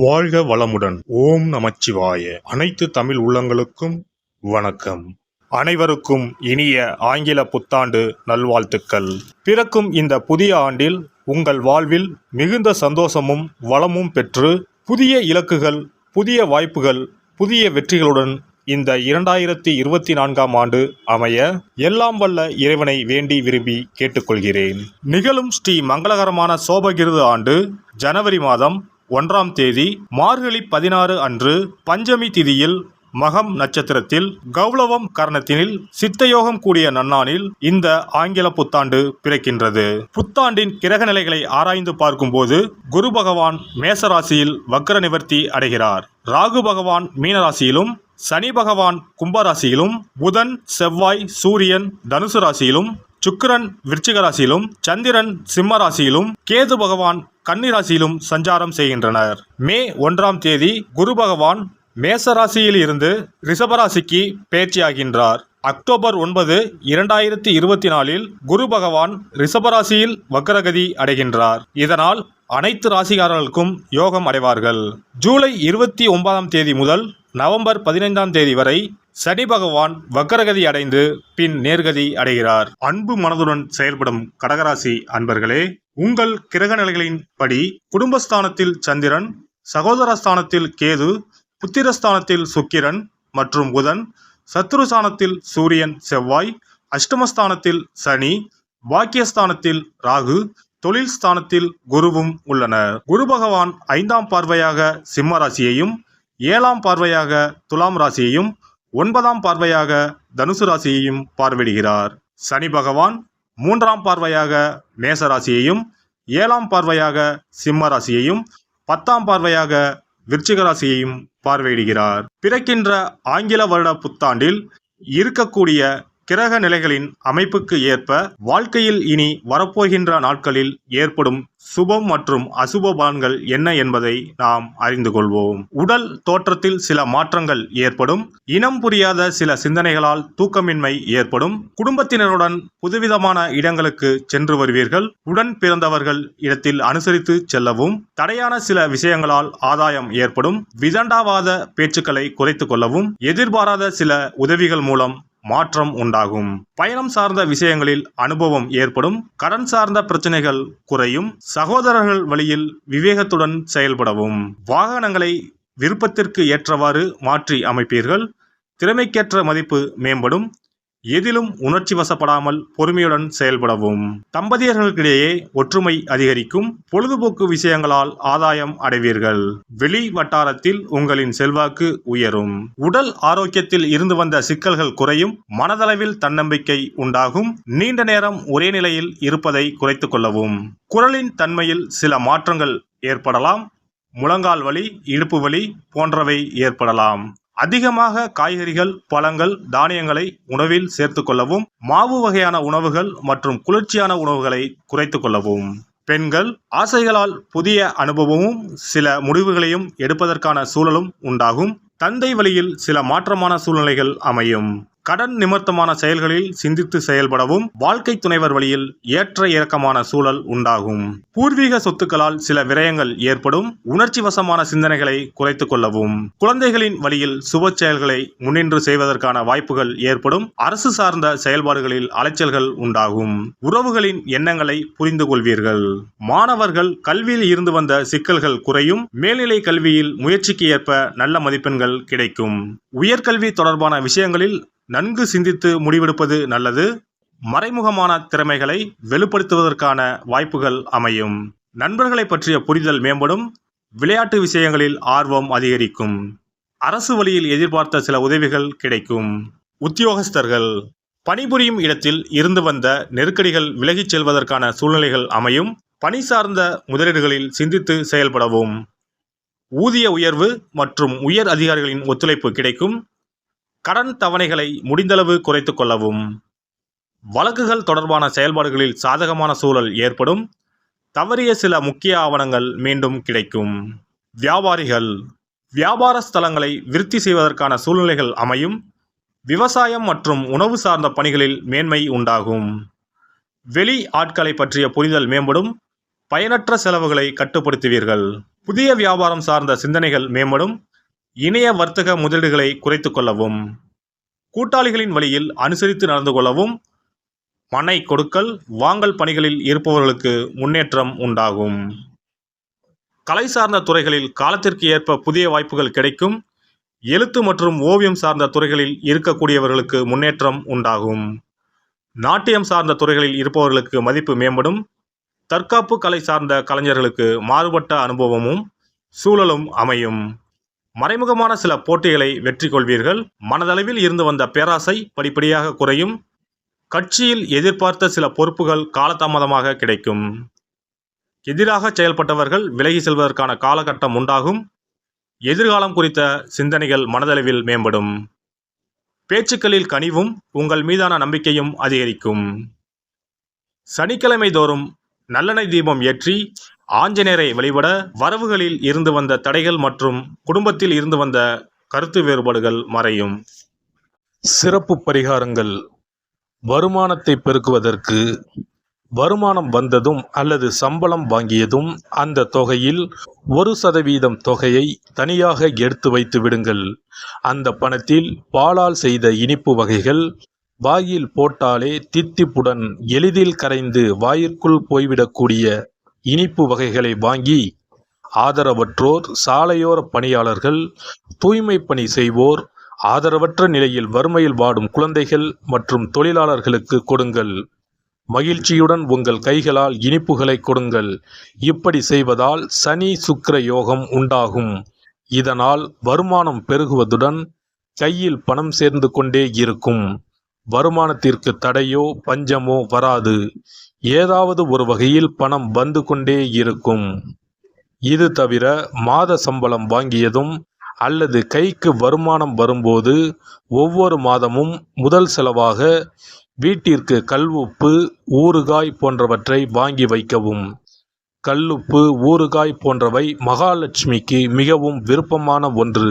வாழ்க வளமுடன். ஓம் நமச்சிவாய. அனைத்து தமிழ் உள்ளங்களுக்கும் வணக்கம். அனைவருக்கும் இனிய ஆங்கில புத்தாண்டு நல்வாழ்த்துக்கள். பிறக்கும் இந்த புதிய ஆண்டில் உங்கள் வாழ்வில் மிகுந்த சந்தோஷமும் வளமும் பெற்று புதிய இலக்குகள் புதிய வாய்ப்புகள் புதிய வெற்றிகளுடன் இந்த இரண்டாயிரத்தி இருபத்தி நான்காம் ஆண்டு அமைய எல்லாம் வல்ல இறைவனை வேண்டி விரும்பி கேட்டுக்கொள்கிறேன். நிகழும் ஸ்ரீ மங்களகரமான சோபகிருது ஆண்டு ஜனவரி மாதம் ஒன்றாம் தேதி மார்கழி பதினாறு அன்று பஞ்சமி திதியில் மகம் நட்சத்திரத்தில் கௌளவம் கரணத்தினில் சித்தயோகம் கூடிய நன்னானில் இந்த ஆங்கில புத்தாண்டு பிறக்கின்றது. புத்தாண்டின் கிரக நிலைகளை ஆராய்ந்து பார்க்கும்போது குரு பகவான் மேசராசியில் வக்ர நிவர்த்தி அடைகிறார். ராகு பகவான் மீனராசியிலும் சனி பகவான் கும்பராசியிலும் புதன் செவ்வாய் சூரியன் தனுசு ராசியிலும் சுக்கிரன் விருச்சிக ராசியிலும் சந்திரன் சிம்ம ராசியிலும் கேது பகவான் கன்னி ராசியிலும் சஞ்சாரம் செய்கின்றனர். மே ஒன்றாம் தேதி குரு பகவான் மேச ராசியில் இருந்து ரிஷபராசிக்கு பேச்சியாகின்றார். அக்டோபர் ஒன்பது இரண்டாயிரத்தி இருபத்தி நாலில் குரு பகவான் ரிஷபராசியில் வக்கரகதி அடைகின்றார். இதனால் அனைத்து ராசிகாரர்களுக்கும் யோகம் அடைவார்கள். ஜூலை இருபத்தி ஒன்பதாம் தேதி முதல் நவம்பர் பதினைந்தாம் தேதி வரை சனி பகவான் வக்கரகதி அடைந்து பின் நேர்கதி அடைகிறார். அன்பு மனதுடன் செயல்படும் கடகராசி அன்பர்களே உங்கள் கிரக நிலைகளின் படி குடும்பஸ்தானத்தில் சந்திரன் சகோதரஸ்தானத்தில் கேது புத்திரஸ்தானத்தில் சுக்கிரன் மற்றும் புதன் சத்ருஸ்தானத்தில் சூரியன் செவ்வாய் அஷ்டமஸ்தானத்தில் சனி பாக்கியஸ்தானத்தில் ராகு தொழில் ஸ்தானத்தில் குருவும் உள்ளனர். குரு பகவான் ஐந்தாம் பார்வையாக சிம்ம ராசியையும் ஏழாம் பார்வையாக துலாம் ராசியையும் ஒன்பதாம் பார்வையாக தனுசு ராசியையும் பார்வையிடுகிறார். சனி பகவான் மூன்றாம் பார்வையாக மேச ராசியையும் ஏழாம் பார்வையாக சிம்ம ராசியையும் பத்தாம் பார்வையாக விருச்சிக ராசியையும் பார்வையிடுகிறார். பிறக்கின்ற ஆங்கில வருட புத்தாண்டில் இருக்கக்கூடிய கிரக நிலைகளின் அமைப்புக்கு ஏற்ப வாழ்க்கையில் இனி வரப்போகின்ற நாட்களில் ஏற்படும் சுபம் மற்றும் அசுப பலன்கள் என்ன என்பதை நாம் அறிந்து கொள்வோம். உடல் தோற்றத்தில் சில மாற்றங்கள் ஏற்படும். இனம் புரியாத சில சிந்தனைகளால் தூக்கமின்மை ஏற்படும். குடும்பத்தினருடன் புதுவிதமான இடங்களுக்கு சென்று வருவீர்கள். உடன் பிறந்தவர்கள் இடத்தில் அனுசரித்து செல்லவும். தடையான சில விஷயங்களால் ஆதாயம் ஏற்படும். விதண்டாவாத பேச்சுக்களை குறைத்துக் கொள்ளவும். எதிர்பாராத சில உதவிகள் மூலம் மாற்றம் உண்டாகும். பயணம் சார்ந்த விஷயங்களில் அனுபவம் ஏற்படும். கடன் சார்ந்த பிரச்சனைகள் குறையும். சகோதரர்கள் வழியில் விவேகத்துடன் செயல்படவும். வாகனங்களை விருப்பத்திற்கு ஏற்றவாறு மாற்றி அமைப்பீர்கள். திறமைக்கேற்ற மதிப்பு மேம்படும். எதிலும் உணர்ச்சி வசப்படாமல் பொறுமையுடன் செயல்படவும். தம்பதியர்களுக்கிடையே ஒற்றுமை அதிகரிக்கும். பொழுதுபோக்கு விஷயங்களால் ஆதாயம் அடைவீர்கள். வெளி வட்டாரத்தில் உங்களின் செல்வாக்கு உயரும். உடல் ஆரோக்கியத்தில் இருந்து வந்த சிக்கல்கள் குறையும். மனதளவில் தன்னம்பிக்கை உண்டாகும். நீண்ட நேரம் ஒரே நிலையில் இருப்பதை குறைத்துக் கொள்ளவும். குரலின் தன்மையில் சில மாற்றங்கள் ஏற்படலாம். முழங்கால் வலி இடுப்பு வலி போன்றவை ஏற்படலாம். அதிகமாக காய்கறிகள் பழங்கள் தானியங்களை உணவில் சேர்த்து கொள்ளவும் மாவு வகையான உணவுகள் மற்றும் குளிர்ச்சியான உணவுகளை குறைத்து கொள்ளவும். பெண்கள் ஆசைகளால் புதிய அனுபவமும் சில முடிவுகளையும் எடுப்பதற்கான சூழலும் உண்டாகும். தந்தை வழியில் சில மாற்றமான சூழ்நிலைகள் அமையும். கடன் நிமித்தமான செயல்களில் சிந்தித்து செயல்படவும் வாழ்க்கை துணைவர் வழியில் ஏற்ற இறக்கமான சூழல் உண்டாகும். பூர்வீக சொத்துக்களால் சில விரயங்கள் ஏற்படும் உணர்ச்சி வசமான சிந்தனைகளை குறைத்துக் கொள்ளவும். குழந்தைகளின் வழியில் சுப செயல்களை முன்னின்று செய்வதற்கான வாய்ப்புகள் ஏற்படும் அரசு சார்ந்த செயல்பாடுகளில் அலைச்சல்கள் உண்டாகும். உறவுகளின் எண்ணங்களை புரிந்து கொள்வீர்கள். மாணவர்கள் கல்வியில் இருந்து வந்த சிக்கல்கள் குறையும் மேல்நிலை கல்வியில் முயற்சிக்கு ஏற்ப நல்ல மதிப்பெண்கள் கிடைக்கும். உயர்கல்வி தொடர்பான விஷயங்களில் நன்கு சிந்தித்து முடிவெடுப்பது நல்லது. மறைமுகமான திறமைகளை வெளிப்படுத்துவதற்கான வாய்ப்புகள் அமையும். நண்பர்களை பற்றிய புரிதல் மேம்படும். விளையாட்டு விஷயங்களில் ஆர்வம் அதிகரிக்கும். அரசு வழியில் எதிர்பார்த்த சில உதவிகள் கிடைக்கும். உத்தியோகஸ்தர்கள். பணிபுரியும் இடத்தில் இருந்து வந்த நெருக்கடிகள் விலகிச் செல்வதற்கான சூழ்நிலைகள் அமையும். பணி சார்ந்த முதலீடுகளில் சிந்தித்து செயல்படவும். ஊதிய உயர்வு மற்றும் உயர் அதிகாரிகளின் ஒத்துழைப்பு கிடைக்கும். கடன் தவணைகளை முடிந்தளவு குறைத்து கொள்ளவும். வழக்குகள் தொடர்பான செயல்பாடுகளில் சாதகமான சூழல் ஏற்படும். தவறிய சில முக்கிய ஆவணங்கள் மீண்டும் கிடைக்கும். வியாபாரிகள் வியாபார ஸ்தலங்களை விருத்தி செய்வதற்கான சூழ்நிலைகள் அமையும். விவசாயம் மற்றும் உணவு சார்ந்த பணிகளில் மேன்மை உண்டாகும். வெளி ஆட்களை பற்றிய புரிதல் மேம்படும். பயனற்ற செலவுகளை கட்டுப்படுத்துவீர்கள். புதிய வியாபாரம் சார்ந்த சிந்தனைகள் மேம்படும். இணைய வர்த்தக முதலீடுகளை குறைத்து கொள்ளவும் கூட்டாளிகளின் வழியில் அனுசரித்து நடந்து கொள்ளவும் மனை கொடுக்கல் வாங்கல் பணிகளில் இருப்பவர்களுக்கு முன்னேற்றம் உண்டாகும். கலை சார்ந்த துறைகளில் காலத்திற்கு ஏற்ப புதிய வாய்ப்புகள் கிடைக்கும். எழுத்து மற்றும் ஓவியம் சார்ந்த துறைகளில் இருக்கக்கூடியவர்களுக்கு முன்னேற்றம் உண்டாகும். நாட்டியம் சார்ந்த துறைகளில் இருப்பவர்களுக்கு மதிப்பு மேம்படும். தற்காப்பு கலை சார்ந்த கலைஞர்களுக்கு மாறுபட்ட அனுபவமும் சூழலும் அமையும். மறைமுகமான சில போட்டிகளை வெற்றி கொள்வீர்கள் மனதளவில் இருந்து வந்த பேராசை படிப்படியாக குறையும். கட்சியில் எதிர்பார்த்த சில பொறுப்புகள் காலதாமதமாக கிடைக்கும். எதிராக செயல்பட்டவர்கள் விலகி செல்வதற்கான காலகட்டம் உண்டாகும். எதிர்காலம் குறித்த சிந்தனைகள் மனதளவில் மேம்படும். பேச்சுக்களில் கனிவும் உங்கள் மீதான நம்பிக்கையும் அதிகரிக்கும். சனிக்கிழமை தோறும் நல்லெண்ணெய் தீபம் ஏற்றி ஆஞ்சநேயரை வழிபட வரவுகளில் இருந்து வந்த தடைகள் மற்றும் குடும்பத்தில் இருந்து வந்த கருத்து வேறுபாடுகள் மறையும். சிறப்பு பரிகாரங்கள். வருமானத்தை பெருக்குவதற்கு வருமானம் வந்ததும் அல்லது சம்பளம் வாங்கியதும் அந்த தொகையில் ஒரு சதவீதம் தொகையை தனியாக எடுத்து வைத்து விடுங்கள். அந்த பணத்தில் பாலால் செய்த இனிப்பு வகைகள் வாயில் போட்டாலே தித்திப்புடன் எளிதில் கரைந்து வாயிற்குள் போய்விடக்கூடிய இனிப்பு வகைகளை வாங்கி ஆதரவற்றோர் சாலையோர பணியாளர்கள் தூய்மை பணி செய்வோர் ஆதரவற்ற நிலையில் வறுமையில் வாடும் குழந்தைகள் மற்றும் தொழிலாளர்களுக்கு கொடுங்கள். மகிழ்ச்சியுடன் உங்கள் கைகளால் இனிப்புகளை கொடுங்கள். இப்படி செய்வதால் சனி சுக்கர யோகம் உண்டாகும். இதனால் வருமானம் பெருகுவதுடன் கையில் பணம் சேர்ந்து கொண்டே இருக்கும். வருமானத்திற்கு தடையோ பஞ்சமோ வராது. ஏதாவது ஒரு வகையில் பணம் வந்து கொண்டே இருக்கும். இது தவிர மாத சம்பளம் வாங்கியதும் அல்லது கைக்கு வருமானம் வரும்போது ஒவ்வொரு மாதமும் முதல் செலவாக வீட்டிற்கு கல்உப்பு ஊறுகாய் போன்றவற்றை வாங்கி வைக்கவும். கல்லுப்பு ஊறுகாய் போன்றவை மகாலட்சுமிக்கு மிகவும் விருப்பமான ஒன்று.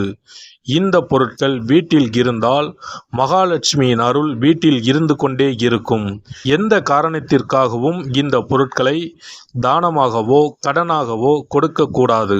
இந்த பொருட்கள் வீட்டில் இருந்தால் மகாலட்சுமியின் அருள் வீட்டில் இருந்து கொண்டே இருக்கும். எந்த காரணத்திற்காகவும் இந்த பொருட்களை தானமாகவோ கடனாகவோ கொடுக்கக்கூடாது.